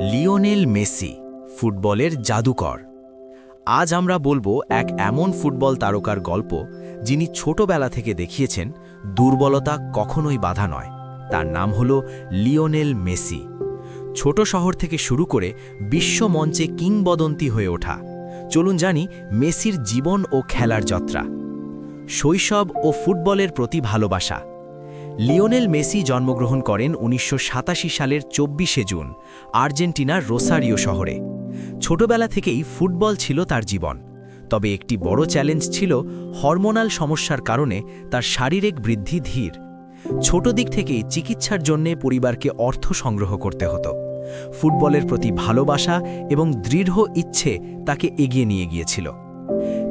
Lionel Messi, ফুটবলের জাদুকর। আজ আমরা বলব এক এমন ফুটবল তারকার গল্প যিনি ছোটবেলা থেকে দেখিয়েছেন, দুর্বলতা কখনোই বাধা নয়। তার নাম হল লিওনেল মেসি। ছোট শহর থেকে শুরু করে বিশ্ব মঞ্চে কিংবদন্তি হয়ে ওঠা। চলুন জানি মেসির জীবন ও খেলার যাত্রা। শৈশব ও ফুটবলের প্রতি ভালোবাসা। লিওনেল মেসি জন্মগ্রহণ করেন উনিশশো সাতাশি সালের চব্বিশে জুন, আর্জেন্টিনার রোসারিও শহরে। ছোটবেলা থেকেই ফুটবল ছিল তার জীবন। তবে একটি বড় চ্যালেঞ্জ ছিল হরমোনাল সমস্যার কারণে তার শারীরিক বৃদ্ধি ধীর। ছোট দিক থেকেই চিকিৎসার জন্যে পরিবারকে অর্থ সংগ্রহ করতে হতো। ফুটবলের প্রতি ভালোবাসা এবং দৃঢ় ইচ্ছে তাকে এগিয়ে নিয়ে গিয়েছিল।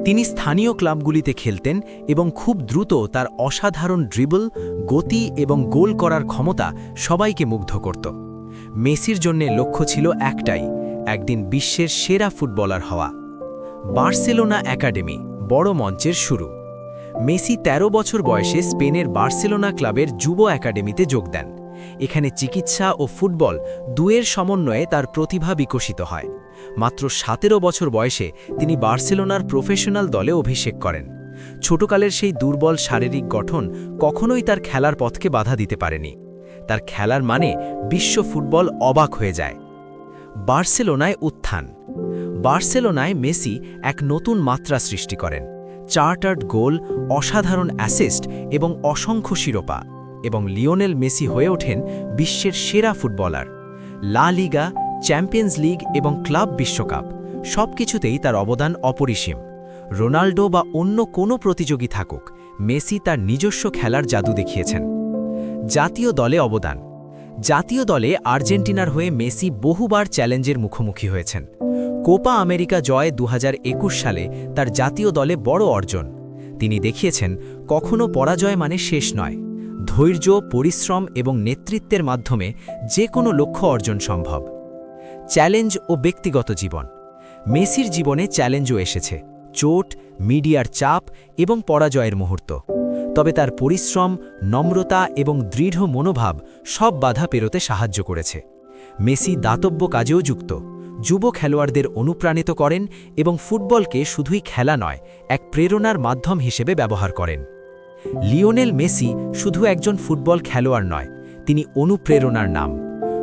তিনি স্থানীয় ক্লাবগুলিতে খেলতেন এবং খুব দ্রুত তার অসাধারণ ড্রিবল, গতি এবং গোল করার ক্ষমতা সবাইকে মুগ্ধ করত। মেসির জন্যে লক্ষ্য ছিল একটাই, একদিন বিশ্বের সেরা ফুটবলার হওয়া। বার্সেলোনা একাডেমি, বড় মঞ্চের শুরু। মেসি ১৩ বছর বয়সে স্পেনের বার্সেলোনা ক্লাবের যুব একাডেমিতে যোগ দেন। এখানে চিকিৎসা ও ফুটবল দুয়ের সমন্বয়ে তার প্রতিভা বিকশিত হয়। মাত্র সতেরো বছর বয়সে তিনি বার্সেলোনার প্রফেশনাল দলে অভিষেক করেন। ছোটকালের সেই দুর্বল শারীরিক গঠন কখনোই তার খেলার পথকে বাধা দিতে পারেনি। তার খেলার মানে বিশ্ব ফুটবল অবাক হয়ে যায়। বার্সেলোনায় উত্থান। বার্সেলোনায় মেসি এক নতুন মাত্রা সৃষ্টি করেন। চার্টার্ড গোল, অসাধারণ অ্যাসিস্ট এবং অসংখ্য শিরোপা। এবং লিওনেল মেসি হয়ে ওঠেন বিশ্বের সেরা footballer. La Liga, champions league এবং ক্লাব বিশ্বকাপ সব কিছুতেই তার অবদান অপরিসীম। রোনাল্ডো বা অন্য কোনো প্রতিযোগী থাকুক, মেসি তার নিজস্ব খেলার জাদু দেখিয়েছেন। জাতীয় দলে অবদান। জাতীয় দলে আর্জেন্টিনার হয়ে মেসি বহুবার চ্যালেঞ্জের মুখোমুখি হয়েছেন। কোপা আমেরিকা জয় দু হাজার একুশ সালে তার জাতীয় দলে বড় অর্জন। তিনি দেখিয়েছেন, কখনো পরাজয় মানে শেষ নয়। ধৈর্য, পরিশ্রম এবং নেতৃত্বের মাধ্যমে যে কোনো লক্ষ্য অর্জন সম্ভব। চ্যালেঞ্জ ও ব্যক্তিগত জীবন। মেসির জীবনে চ্যালেঞ্জও এসেছে। চোট, মিডিয়ার চাপ এবং পরাজয়ের মুহূর্ত। তবে তার পরিশ্রম, নম্রতা এবং দৃঢ় মনোভাব সব বাধা পেরোতে সাহায্য করেছে। মেসি দাতব্য কাজেও যুক্ত। যুব খেলোয়াড়দের অনুপ্রাণিত করেন এবং ফুটবলকে শুধুই খেলা নয়, এক প্রেরণার মাধ্যম হিসেবে ব্যবহার করেন। লিওনেল মেসি শুধু একজন ফুটবল খেলোয়াড় নয়, তিনি অনুপ্রেরণার নাম।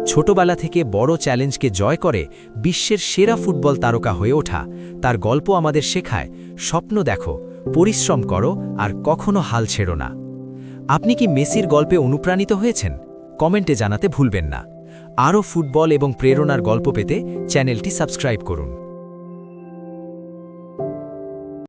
ছোটবেলা থেকে বড় চ্যালেঞ্জকে জয় করে বিশ্বের সেরা ফুটবল তারকা হয়ে ওঠা, তার গল্প আমাদের শেখায়, স্বপ্ন দেখো, পরিশ্রম করো আর কখনো হাল ছেড়ো না। আপনি কি মেসির গল্পে অনুপ্রাণিত হয়েছেন? কমেন্টে জানাতে ভুলবেন না। আরও ফুটবল এবং প্রেরণার গল্প পেতে চ্যানেলটি সাবস্ক্রাইব করুন।